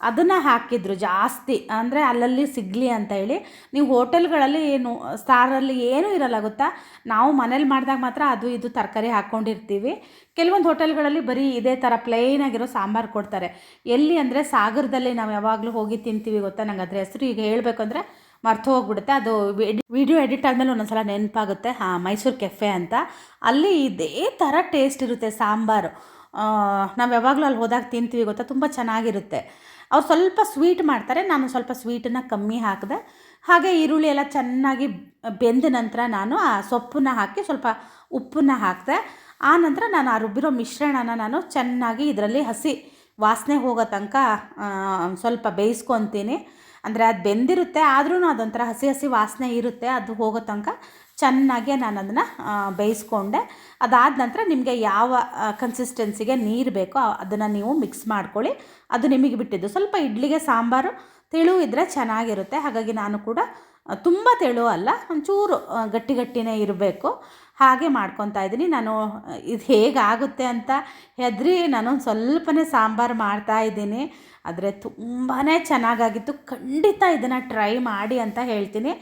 ಅದನ್ನು ಹಾಕಿದ್ರು ಜಾಸ್ತಿ. ಅಂದರೆ ಅಲ್ಲಲ್ಲಿ ಸಿಗಲಿ ಅಂತ ಹೇಳಿ. ನೀವು ಹೋಟೆಲ್ಗಳಲ್ಲಿ ಏನು ಸ್ಟಾರಲ್ಲಿ ಏನೂ ಇರಲ್ಲ ಗೊತ್ತಾ? ನಾವು ಮನೇಲಿ ಮಾಡಿದಾಗ ಮಾತ್ರ ಅದು ಇದು ತರಕಾರಿ ಹಾಕ್ಕೊಂಡಿರ್ತೀವಿ. ಕೆಲವೊಂದು ಹೋಟೆಲ್ಗಳಲ್ಲಿ ಬರೀ ಇದೇ ಥರ ಪ್ಲೇನ್ ಆಗಿರೋ ಸಾಂಬಾರು ಕೊಡ್ತಾರೆ. ಎಲ್ಲಿ ಅಂದರೆ ಸಾಗರದಲ್ಲಿ ನಾವು ಯಾವಾಗಲೂ ಹೋಗಿ ತಿಂತೀವಿ ಗೊತ್ತಾ? ನಂಗೆ ಅದ್ರ ಹೆಸರು ಈಗ ಹೇಳಬೇಕು ಅಂದರೆ ಮರ್ತು ಹೋಗ್ಬಿಡುತ್ತೆ ಅದು ವಿಡಿಯೋ ಎಡಿಟ್ ಆದಮೇಲೆ ಒಂದೊಂದ್ಸಲ ನೆನಪಾಗುತ್ತೆ. ಹಾಂ, ಮೈಸೂರು ಕೆಫೆ ಅಂತ. ಅಲ್ಲಿ ಇದೇ ಥರ ಟೇಸ್ಟ್ ಇರುತ್ತೆ ಸಾಂಬಾರು. ನಾವು ಯಾವಾಗಲೂ ಅಲ್ಲಿ ಹೋದಾಗ ತಿಂತೀವಿ ಗೊತ್ತಾ? ತುಂಬ ಚೆನ್ನಾಗಿರುತ್ತೆ. ಅವ್ರು ಸ್ವಲ್ಪ ಸ್ವೀಟ್ ಮಾಡ್ತಾರೆ, ನಾನು ಸ್ವಲ್ಪ ಸ್ವೀಟನ್ನು ಕಮ್ಮಿ ಹಾಕಿದೆ. ಹಾಗೆ ಈರುಳ್ಳಿ ಎಲ್ಲ ಚೆನ್ನಾಗಿ ಬೆಂದ ನಂತರ ನಾನು ಆ ಸೊಪ್ಪನ್ನ ಹಾಕಿ ಸ್ವಲ್ಪ ಉಪ್ಪನ್ನ ಹಾಕಿದೆ. ಆ ನಂತರ ನಾನು ಆ ರುಬ್ಬಿರೋ ಮಿಶ್ರಣನ ನಾನು ಚೆನ್ನಾಗಿ ಇದರಲ್ಲಿ ಹಸಿ ವಾಸನೆ ಹೋಗೋ ತನಕ ಸ್ವಲ್ಪ ಬೇಯಿಸ್ಕೊತೀನಿ. ಅಂದರೆ ಅದು ಬೆಂದಿರುತ್ತೆ ಆದ್ರೂ ಅದೊಂಥರ ಹಸಿ ಹಸಿ ವಾಸನೆ ಇರುತ್ತೆ, ಅದು ಹೋಗೋ ತನಕ ಚೆನ್ನಾಗಿ ನಾನು ಅದನ್ನು ಬೇಯಿಸ್ಕೊಂಡೆ. ಅದಾದ ನಂತರ ನಿಮಗೆ ಯಾವ ಕನ್ಸಿಸ್ಟೆನ್ಸಿಗೆ ನೀರು ಬೇಕೋ ಅದನ್ನು ನೀವು ಮಿಕ್ಸ್ ಮಾಡ್ಕೊಳ್ಳಿ. ಅದು ನಿಮಗೆ ಬಿಟ್ಟಿದ್ದು. ಸ್ವಲ್ಪ ಇಡ್ಲಿಗೆ ಸಾಂಬಾರು ತೆಳು ಇದ್ದರೆ ಚೆನ್ನಾಗಿರುತ್ತೆ. ಹಾಗಾಗಿ ನಾನು ಕೂಡ ತುಂಬ ತೆಳು ಅಲ್ಲ, ಒಂಚೂರು ಗಟ್ಟಿ ಗಟ್ಟಿನೇ ಇರಬೇಕು. ಹಾಗೆ ಮಾಡ್ಕೊತಾ ಇದ್ದೀನಿ. ನಾನು, ಇದು ಹೇಗಾಗುತ್ತೆ ಅಂತ ಹೆದರಿ ನಾನು ಸ್ವಲ್ಪನೇ ಸಾಂಬಾರು ಮಾಡ್ತಾ ಇದ್ದೀನಿ. ಆದರೆ ತುಂಬಾ ಚೆನ್ನಾಗಾಗಿತ್ತು. ಖಂಡಿತ ಇದನ್ನು ಟ್ರೈ ಮಾಡಿ ಅಂತ ಹೇಳ್ತೀನಿ.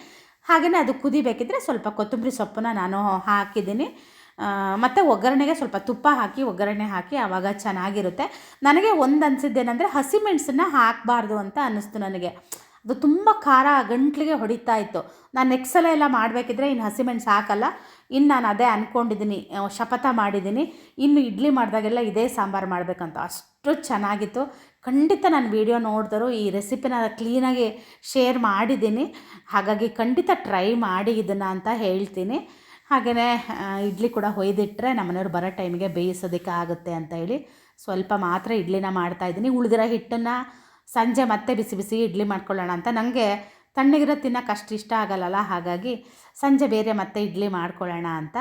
ಹಾಗೆಯೇ ಅದು ಕುದಿಬೇಕಿದ್ರೆ ಸ್ವಲ್ಪ ಕೊತ್ತಂಬರಿ ಸೊಪ್ಪನ್ನ ನಾನು ಹಾಕಿದ್ದೀನಿ. ಮತ್ತು ಒಗ್ಗರಣೆಗೆ ಸ್ವಲ್ಪ ತುಪ್ಪ ಹಾಕಿ, ಒಗ್ಗರಣೆ ಹಾಕಿ ಆವಾಗ ಚೆನ್ನಾಗಿರುತ್ತೆ. ನನಗೆ ಒಂದು ಅನಿಸಿದ್ದೇನೆಂದರೆ ಹಸಿಮೆಣಸನ್ನ ಹಾಕಬಾರ್ದು ಅಂತ ಅನ್ನಿಸ್ತು ನನಗೆ. ಅದು ತುಂಬ ಖಾರ ಗಂಟ್ಲಿಗೆ ಹೊಡಿತಾ ಇತ್ತು. ನಾನು ನೆಕ್ಸ್ಟ್ ಸಲ ಎಲ್ಲ ಮಾಡಬೇಕಿದ್ರೆ ಇನ್ನು ಹಸಿಮೆಣ್ಸು ಹಾಕಲ್ಲ. ಇನ್ನು ನಾನು ಅದೇ ಅಂದ್ಕೊಂಡಿದ್ದೀನಿ ಶಪಥ ಮಾಡಿದ್ದೀನಿ ಇನ್ನು ಇಡ್ಲಿ ಮಾಡಿದಾಗೆಲ್ಲ ಇದೇ ಸಾಂಬಾರು ಮಾಡಬೇಕಂತ. ಅಷ್ಟು ಚೆನ್ನಾಗಿತ್ತು. ಖಂಡಿತ ನಾನು ವಿಡಿಯೋ ನೋಡಿದ್ರು ಈ ರೆಸಿಪಿನ ಕ್ಲೀನಾಗಿ ಶೇರ್ ಮಾಡಿದ್ದೀನಿ ಹಾಗಾಗಿ ಖಂಡಿತ ಟ್ರೈ ಮಾಡಿ ಇದನ್ನು ಅಂತ ಹೇಳ್ತೀನಿ. ಹಾಗೆಯೇ ಇಡ್ಲಿ ಕೂಡ ಹೊಯ್ದಿಟ್ರೆ ನಮ್ಮನೆಯವ್ರು ಬರೋ ಟೈಮಿಗೆ ಬೇಯಿಸೋದಕ್ಕೆ ಆಗುತ್ತೆ ಅಂತ ಹೇಳಿ ಸ್ವಲ್ಪ ಮಾತ್ರ ಇಡ್ಲಿನ ಮಾಡ್ತಾಯಿದ್ದೀನಿ ಉಳಿದಿರೋ ಹಿಟ್ಟನ್ನು ಸಂಜೆ ಮತ್ತೆ ಬಿಸಿ ಬಿಸಿ ಇಡ್ಲಿ ಮಾಡ್ಕೊಳ್ಳೋಣ ಅಂತ. ನನಗೆ ತಣ್ಣಗಿರೋ ತಿನ್ನೋಕೆ ಅಷ್ಟು ಇಷ್ಟ ಆಗಲ್ಲಲ್ಲ, ಹಾಗಾಗಿ ಸಂಜೆ ಬೇರೆ ಮತ್ತೆ ಇಡ್ಲಿ ಮಾಡ್ಕೊಳ್ಳೋಣ ಅಂತ.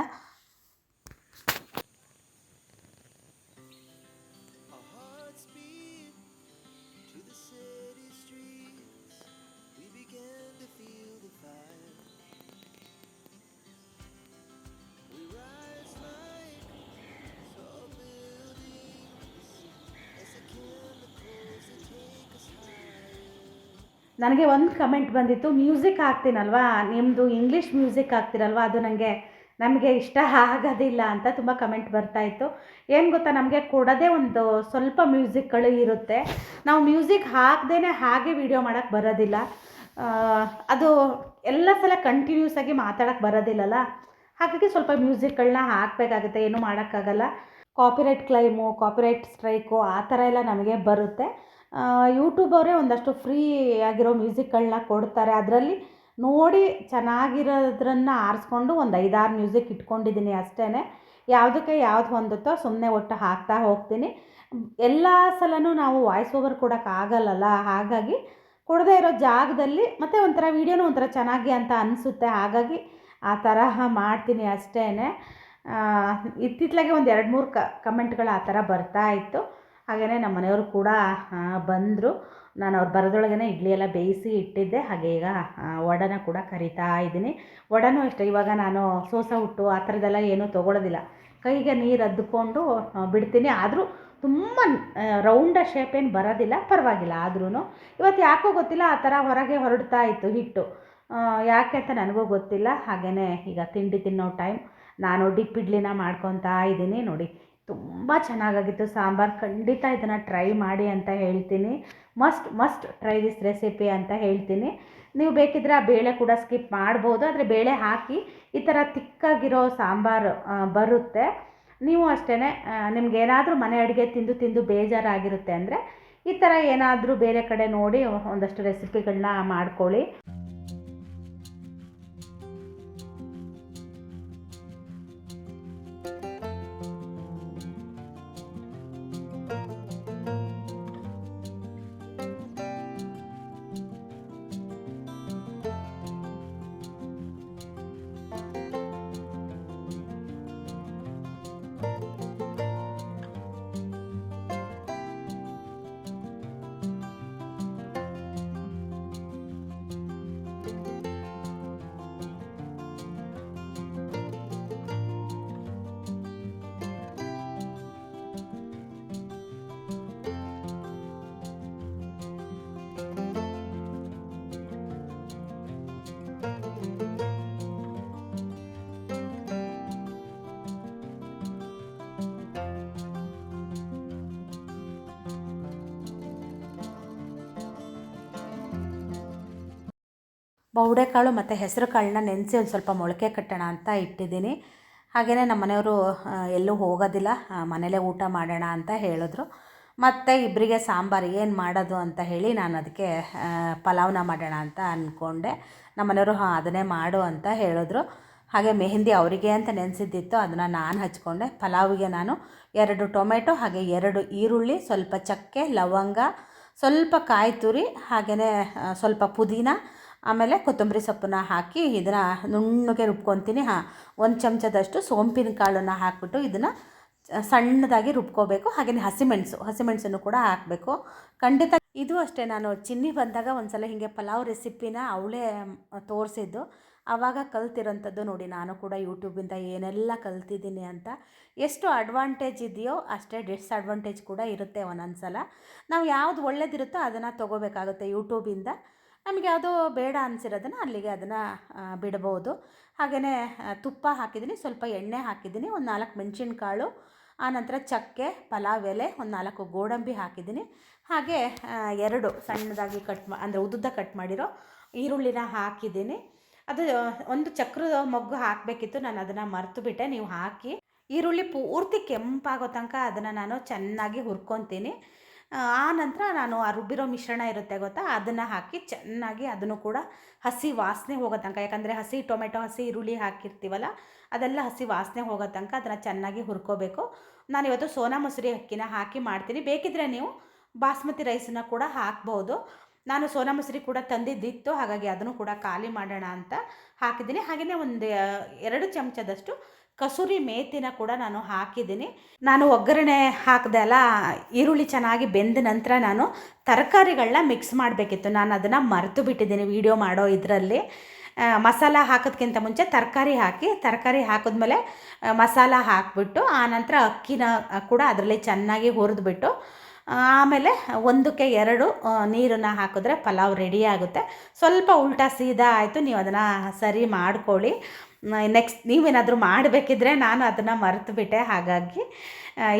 ನನಗೆ ಒಂದು ಕಮೆಂಟ್ ಬಂದಿತ್ತು ಮ್ಯೂಸಿಕ್ ಹಾಕ್ತೀನಲ್ವಾ? ನಿಮ್ಮದು ಇಂಗ್ಲೀಷ್ ಮ್ಯೂಸಿಕ್ ಹಾಕ್ತಿರಲ್ವಾ? ಅದು ನನಗೆ ನಮಗೆ ಇಷ್ಟ ಆಗೋದಿಲ್ಲ ಅಂತ ತುಂಬ ಕಮೆಂಟ್ ಬರ್ತಾಯಿತ್ತು ಏನು ಗೊತ್ತಾ, ನಮಗೆ ಕೊಡೋದೇ ಒಂದು ಸ್ವಲ್ಪ ಮ್ಯೂಸಿಕ್ಗಳು ಇರುತ್ತೆ. ನಾವು ಮ್ಯೂಸಿಕ್ ಹಾಕ್ದೇ ಹಾಗೆ ವಿಡಿಯೋ ಮಾಡೋಕ್ಕೆ ಬರೋದಿಲ್ಲ. ಅದು ಎಲ್ಲ ಸಲ ಕಂಟಿನ್ಯೂಸ್ ಆಗಿ ಮಾತಾಡೋಕ್ಕೆ ಬರೋದಿಲ್ಲಲ್ಲ? ಹಾಗಾಗಿ ಸ್ವಲ್ಪ ಮ್ಯೂಸಿಕ್ಗಳನ್ನ ಹಾಕಬೇಕಾಗುತ್ತೆ, ಏನೂ ಮಾಡೋಕ್ಕಾಗಲ್ಲ. ಕಾಪಿರೈಟ್ ಕ್ಲೈಮು ಕಾಪಿರೈಟ್ ಸ್ಟ್ರೈಕು ಆ ಥರ ಎಲ್ಲ ನಮಗೆ ಬರುತ್ತೆ. ಯೂಟ್ಯೂಬ್ ಅವರೇ ಒಂದಷ್ಟು ಫ್ರೀ ಆಗಿರೋ ಮ್ಯೂಸಿಕ್ಗಳನ್ನ ಕೊಡ್ತಾರೆ. ಅದರಲ್ಲಿ ನೋಡಿ ಚೆನ್ನಾಗಿರೋದ್ರನ್ನ ಆರಿಸ್ಕೊಂಡು ಒಂದು ಐದಾರು ಮ್ಯೂಸಿಕ್ ಇಟ್ಕೊಂಡಿದ್ದೀನಿ ಅಷ್ಟೇ ಯಾವುದಕ್ಕೆ ಯಾವ್ದು ಹೊಂದುತ್ತೋ ಸುಮ್ಮನೆ ಒಟ್ಟು ಹಾಕ್ತಾ ಹೋಗ್ತೀನಿ. ಎಲ್ಲ ಸಲನೂ ನಾವು ವಾಯ್ಸ್ ಓವರ್ ಕೊಡೋಕ್ಕಾಗಲ್ಲಲ್ಲ ಹಾಗಾಗಿ ಕೊಡದೇ ಇರೋ ಜಾಗದಲ್ಲಿ ಮತ್ತು ಒಂಥರ ವೀಡಿಯೋನೂ ಒಂಥರ ಚೆನ್ನಾಗಿ ಅಂತ ಅನಿಸುತ್ತೆ. ಹಾಗಾಗಿ ಆ ತರಹ ಮಾಡ್ತೀನಿ ಅಷ್ಟೇ ಇತ್ತಿತ್ತಲಾಗೆ ಒಂದು ಎರಡು ಮೂರು ಕ ಕಮೆಂಟ್ಗಳು ಆ ಥರ ಬರ್ತಾ ಇತ್ತು. ಹಾಗೆಯೇ ನಮ್ಮ ಮನೆಯವರು ಕೂಡ ಬಂದರು. ನಾನು ಅವ್ರು ಬರೋದ್ರೊಳಗೇ ಇಡ್ಲಿ ಎಲ್ಲ ಬೇಯಿಸಿ ಇಟ್ಟಿದ್ದೆ. ಹಾಗೆ ಈಗ ವಡನ ಕೂಡ ಕರಿತಾ ಇದ್ದೀನಿ. ವಡನೂ ಅಷ್ಟೇ ಇವಾಗ ನಾನು ಸೋಸ ಹುಟ್ಟು ಆ ಥರದ್ದೆಲ್ಲ ಏನೂ ತೊಗೊಳೋದಿಲ್ಲ. ಕೈಗೆ ನೀರು ಅದ್ದುಕೊಂಡು ಬಿಡ್ತೀನಿ. ಆದರೂ ತುಂಬ ರೌಂಡ ಶೇಪ್ ಏನು ಬರೋದಿಲ್ಲ. ಪರವಾಗಿಲ್ಲ ಆದ್ರೂ ಇವತ್ತು ಯಾಕೋ ಗೊತ್ತಿಲ್ಲ, ಆ ಥರ ಹೊರಗೆ ಹೊರಡ್ತಾ ಇತ್ತು ಹಿಟ್ಟು. ಯಾಕೆ ಅಂತ ನನಗೂ ಗೊತ್ತಿಲ್ಲ. ಹಾಗೆಯೇ ಈಗ ತಿಂಡಿ ತಿನ್ನೋ ಟೈಮ್ ನಾನು ಡಿಪ್ ಇಡ್ಲಿನ ಮಾಡ್ಕೊತಾ ಇದ್ದೀನಿ. ನೋಡಿ ತುಂಬ ಚೆನ್ನಾಗಾಗಿತ್ತು. ಸಾಂಬಾರು ಖಂಡಿತ ಇದನ್ನು ಟ್ರೈ ಮಾಡಿ ಅಂತ ಹೇಳ್ತೀನಿ. Must must try this recipe ಅಂತ ಹೇಳ್ತೀನಿ. ನೀವು ಬೇಕಿದ್ರೆ ಆ ಬೇಳೆ ಕೂಡ ಸ್ಕಿಪ್ ಮಾಡ್ಬೋದು. ಆದರೆ ಬೇಳೆ ಹಾಕಿ ಈ ಥರ ತಿಕ್ಕಾಗಿರೋ ಸಾಂಬಾರು ಬರುತ್ತೆ. ನೀವು ಅಷ್ಟೇ ನಿಮ್ಗೆ ಏನಾದರೂ ಮನೆ ಅಡುಗೆ ತಿಂದು ತಿಂದು ಬೇಜಾರಾಗಿರುತ್ತೆ ಅಂದರೆ ಈ ಥರ ಏನಾದರೂ ಬೇರೆ ಕಡೆ ನೋಡಿ ಒಂದಷ್ಟು ರೆಸಿಪಿಗಳನ್ನ ಮಾಡ್ಕೊಳ್ಳಿ. ಬೌಡೆಕಾಳು ಮತ್ತು ಹೆಸರು ಕಾಳನ್ನ ನೆನೆಸಿ ಒಂದು ಸ್ವಲ್ಪ ಮೊಳಕೆ ಕಟ್ಟೋಣ ಅಂತ ಇಟ್ಟಿದ್ದೀನಿ. ಹಾಗೆಯೇ ನಮ್ಮ ಮನೆಯವರು ಎಲ್ಲೂ ಹೋಗೋದಿಲ್ಲ. ಮನೇಲೇ ಊಟ ಮಾಡೋಣ ಅಂತ ಹೇಳಿದ್ರು. ಮತ್ತು ಇಬ್ಬರಿಗೆ ಸಾಂಬಾರು ಏನು ಮಾಡೋದು ಅಂತ ಹೇಳಿ ನಾನು ಅದಕ್ಕೆ ಪಲಾವ್ನ ಮಾಡೋಣ ಅಂತ ಅಂದ್ಕೊಂಡೆ ನಮ್ಮ ಮನೆಯವರು, ಹಾಂ, ಅದನ್ನೇ ಮಾಡು ಅಂತ ಹೇಳಿದ್ರು. ಹಾಗೆ ಮೆಹಂದಿ ಅವರಿಗೆ ಅಂತ ನೆನೆಸಿದ್ದಿತ್ತು, ಅದನ್ನು ನಾನು ಹಚ್ಕೊಂಡೆ. ಪಲಾವಿಗೆ ನಾನು ಎರಡು ಟೊಮೆಟೊ, ಹಾಗೆ ಎರಡು ಈರುಳ್ಳಿ, ಸ್ವಲ್ಪ ಚಕ್ಕೆ, ಲವಂಗ, ಸ್ವಲ್ಪ ಕಾಯಿ ತುರಿ ಹಾಗೆಯೇ ಸ್ವಲ್ಪ ಪುದೀನ ಆಮೇಲೆ ಕೊತ್ತಂಬರಿ ಸೊಪ್ಪನ್ನ ಹಾಕಿ ಇದನ್ನು ನುಣ್ಣಗೆ ರುಬ್ಕೊತೀನಿ. ಹಾಂ, ಒಂದು ಚಮಚದಷ್ಟು ಸೋಂಪಿನ ಕಾಳನ್ನು ಹಾಕ್ಬಿಟ್ಟು ಇದನ್ನು ಸಣ್ಣದಾಗಿ ರುಬ್ಕೋಬೇಕು. ಹಾಗೆಯೇ ಹಸಿಮೆಣಸು, ಹಸಿಮೆಣಸನ್ನು ಕೂಡ ಹಾಕಬೇಕು. ಖಂಡಿತ ಇದು ಅಷ್ಟೇ, ನಾನು ಚಿನ್ನಿ ಬಂದಾಗ ಒಂದು ಸಲ ಹೀಗೆ ಪಲಾವ್ ರೆಸಿಪಿನ ಅವಳೇ ತೋರಿಸಿದ್ದು. ಆವಾಗ ಕಲ್ತಿರೋಂಥದ್ದು ನೋಡಿ, ನಾನು ಕೂಡ ಯೂಟ್ಯೂಬಿಂದ ಏನೆಲ್ಲ ಕಲ್ತಿದ್ದೀನಿ ಅಂತ. ಎಷ್ಟು ಅಡ್ವಾಂಟೇಜ್ ಇದೆಯೋ ಅಷ್ಟೇ ಡಿಸ್ಅಡ್ವಾಂಟೇಜ್ ಕೂಡ ಇರುತ್ತೆ ಒಂದೊಂದು ಸಲ ನಾವು ಯಾವುದು ಒಳ್ಳೇದಿರುತ್ತೋ ಅದನ್ನು ತೊಗೋಬೇಕಾಗುತ್ತೆ ಯೂಟ್ಯೂಬಿಂದ. ನಮಗೆ ಯಾವುದೋ ಬೇಡ ಅನಿಸಿರೋದನ್ನು ಅಲ್ಲಿಗೆ ಅದನ್ನು ಬಿಡಬಹುದು ಹಾಗೆಯೇ ತುಪ್ಪ ಹಾಕಿದ್ದೀನಿ, ಸ್ವಲ್ಪ ಎಣ್ಣೆ ಹಾಕಿದ್ದೀನಿ, ಒಂದು ನಾಲ್ಕು ಮೆಣಸಿನ್ಕಾಳು ಆನಂತರ ಚಕ್ಕೆ, ಪಲಾವ್ ಎಲೆ, ಒಂದು ನಾಲ್ಕು ಗೋಡಂಬಿ ಹಾಕಿದ್ದೀನಿ. ಹಾಗೆ ಎರಡು ಸಣ್ಣದಾಗಿ ಕಟ್ ಮಾ, ಅಂದರೆ ಉದ್ದುದ್ದ ಕಟ್ ಮಾಡಿರೋ ಈರುಳ್ಳಿನ ಹಾಕಿದ್ದೀನಿ. ಅದು ಒಂದು ಚಕ್ರದ ಮೊಗ್ಗು ಹಾಕಬೇಕಿತ್ತು, ನಾನು ಅದನ್ನು ಮರೆತು ಬಿಟ್ಟೆ. ನೀವು ಹಾಕಿ, ಈರುಳ್ಳಿ ಪೂರ್ತಿ ಕೆಂಪಾಗೋ ತನಕ ಅದನ್ನು ನಾನು ಚೆನ್ನಾಗಿ ಹುರ್ಕೊತೀನಿ. ಆ ನಂತರ ನಾನು ಆ ರುಬ್ಬಿರೋ ಮಿಶ್ರಣ ಇರುತ್ತೆ ಗೊತ್ತಾ? ಅದನ್ನು ಹಾಕಿ ಚೆನ್ನಾಗಿ ಅದನ್ನು ಕೂಡ ಹಸಿ ವಾಸನೆ ಹೋಗೋ ತನಕ, ಯಾಕಂದರೆ ಹಸಿ ಟೊಮೆಟೊ, ಹಸಿ ಈರುಳ್ಳಿ ಹಾಕಿರ್ತೀವಲ್ಲ, ಅದೆಲ್ಲ ಹಸಿ ವಾಸನೆ ಹೋಗೋ ತನಕ ಅದನ್ನು ಚೆನ್ನಾಗಿ ಹುರ್ಕೋಬೇಕು. ನಾನಿವತ್ತು ಸೋನಾ ಮೊಸರಿ ಅಕ್ಕಿನ ಹಾಕಿ ಮಾಡ್ತೀನಿ. ಬೇಕಿದ್ರೆ ನೀವು ಬಾಸ್ಮತಿ ರೈಸನ್ನ ಕೂಡ ಹಾಕ್ಬೋದು. ನಾನು ಸೋನಾ ಮೊಸರಿ ಕೂಡ ತಂದಿದ್ದಿತ್ತು, ಹಾಗಾಗಿ ಅದನ್ನು ಕೂಡ ಖಾಲಿ ಮಾಡೋಣ ಅಂತ ಹಾಕಿದ್ದೀನಿ. ಹಾಗೆಯೇ ಒಂದು ಎರಡು ಚಮಚದಷ್ಟು ಕಸೂರಿ ಮೇಥಿನ ಕೂಡ ನಾನು ಹಾಕಿದ್ದೀನಿ. ನಾನು ಒಗ್ಗರಣೆ ಹಾಕಿದೆ ಅಲ್ಲ, ಈರುಳ್ಳಿ ಚೆನ್ನಾಗಿ ಬೆಂದ ನಂತರ ನಾನು ತರಕಾರಿಗಳನ್ನ ಮಿಕ್ಸ್ ಮಾಡಬೇಕಿತ್ತು. ನಾನು ಅದನ್ನು ಮರೆತು ಬಿಟ್ಟಿದ್ದೀನಿ ವೀಡಿಯೋ ಮಾಡೋ ಇದರಲ್ಲಿ. ಮಸಾಲ ಹಾಕೋದ್ಕಿಂತ ಮುಂಚೆ ತರಕಾರಿ ಹಾಕಿ, ತರಕಾರಿ ಹಾಕಿದ್ಮೇಲೆ ಮಸಾಲ ಹಾಕಿಬಿಟ್ಟು ಆನಂತರ ಅಕ್ಕಿನ ಕೂಡ ಅದರಲ್ಲಿ ಚೆನ್ನಾಗಿ ಹುರಿದ್ಬಿಟ್ಟು ಆಮೇಲೆ ಒಂದಕ್ಕೆ ಎರಡು ನೀರನ್ನು ಹಾಕಿದ್ರೆ ಪಲಾವ್ ರೆಡಿ ಆಗುತ್ತೆ. ಸ್ವಲ್ಪ ಉಲ್ಟಾ ಸೀದಾ ಆಯಿತು, ನೀವು ಅದನ್ನು ಸರಿ ಮಾಡ್ಕೊಳ್ಳಿ. ನೆಕ್ಸ್ಟ್ ನೀವೇನಾದರೂ ಮಾಡಬೇಕಿದ್ರೆ ನಾನು ಅದನ್ನು ಮರೆತುಬಿಟ್ಟೆ. ಹಾಗಾಗಿ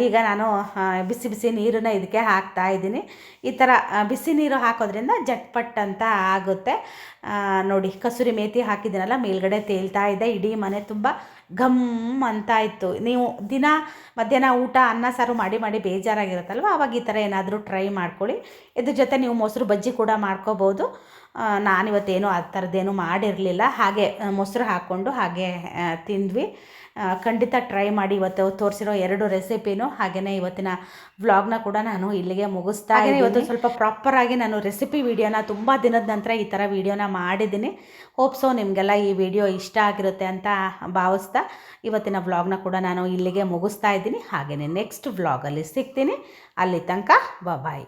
ಈಗ ನಾನು ಬಿಸಿ ಬಿಸಿ ನೀರನ್ನ ಇದಕ್ಕೆ ಹಾಕ್ತಾ ಇದ್ದೀನಿ. ಈ ಥರ ಬಿಸಿ ನೀರು ಹಾಕೋದ್ರಿಂದ ಜಟ್ಪಟ್ ಅಂತ ಆಗುತ್ತೆ. ನೋಡಿ, ಕಸೂರಿ ಮೇತಿ ಹಾಕಿದ್ದೀನಲ್ಲ, ಮೇಲ್ಗಡೆ ತೇಲ್ತಾ ಇದೆ. ಇಡೀ ಮನೆ ತುಂಬ ಘಮ್ ಅಂತ ಇತ್ತು. ನೀವು ದಿನ ಮಧ್ಯಾಹ್ನ ಊಟ, ಅನ್ನ, ಸಾರು ಮಾಡಿ ಮಾಡಿ ಬೇಜಾರಾಗಿರುತ್ತಲ್ವ? ಆವಾಗ ಈ ಥರ ಏನಾದರೂ ಟ್ರೈ ಮಾಡ್ಕೊಳ್ಳಿ. ಇದ್ರ ಜೊತೆ ನೀವು ಮೊಸರು ಬಜ್ಜಿ ಕೂಡ ಮಾಡ್ಕೋಬೋದು. ನಾನಿವತ್ತೇನು ಆ ಥರದ್ದೇನು ಮಾಡಿರಲಿಲ್ಲ. ಹಾಗೆ ಮೊಸರು ಹಾಕ್ಕೊಂಡು ಹಾಗೆ ತಿಂದ್ವಿ. ಖಂಡಿತ ಟ್ರೈ ಮಾಡಿ ಇವತ್ತು ತೋರಿಸಿರೋ ಎರಡು ರೆಸಿಪಿನೂ ಹಾಗೆಯೇ ಇವತ್ತಿನ ವ್ಲಾಗ್ನ ಕೂಡ ನಾನು ಇಲ್ಲಿಗೆ ಮುಗಿಸ್ತಾ ಇದ್ದೀನಿ. ಇವತ್ತು ಸ್ವಲ್ಪ ಪ್ರಾಪರಾಗಿ ನಾನು ರೆಸಿಪಿ ವಿಡಿಯೋನ ತುಂಬ ದಿನದ ನಂತರ ಈ ಥರ ವೀಡಿಯೋನ ಮಾಡಿದ್ದೀನಿ. ಹೋಪ್ಸೋ ನಿಮಗೆಲ್ಲ ಈ ವಿಡಿಯೋ ಇಷ್ಟ ಆಗಿರುತ್ತೆ ಅಂತ ಭಾವಿಸ್ತಾ ಇವತ್ತಿನ ವ್ಲಾಗ್ನ ಕೂಡ ನಾನು ಇಲ್ಲಿಗೆ ಮುಗಿಸ್ತಾ ಇದ್ದೀನಿ. ಹಾಗೆಯೇ ನೆಕ್ಸ್ಟ್ ವ್ಲಾಗಲ್ಲಿ ಸಿಗ್ತೀನಿ. ಅಲ್ಲಿ ತನಕ ಬಾಯ್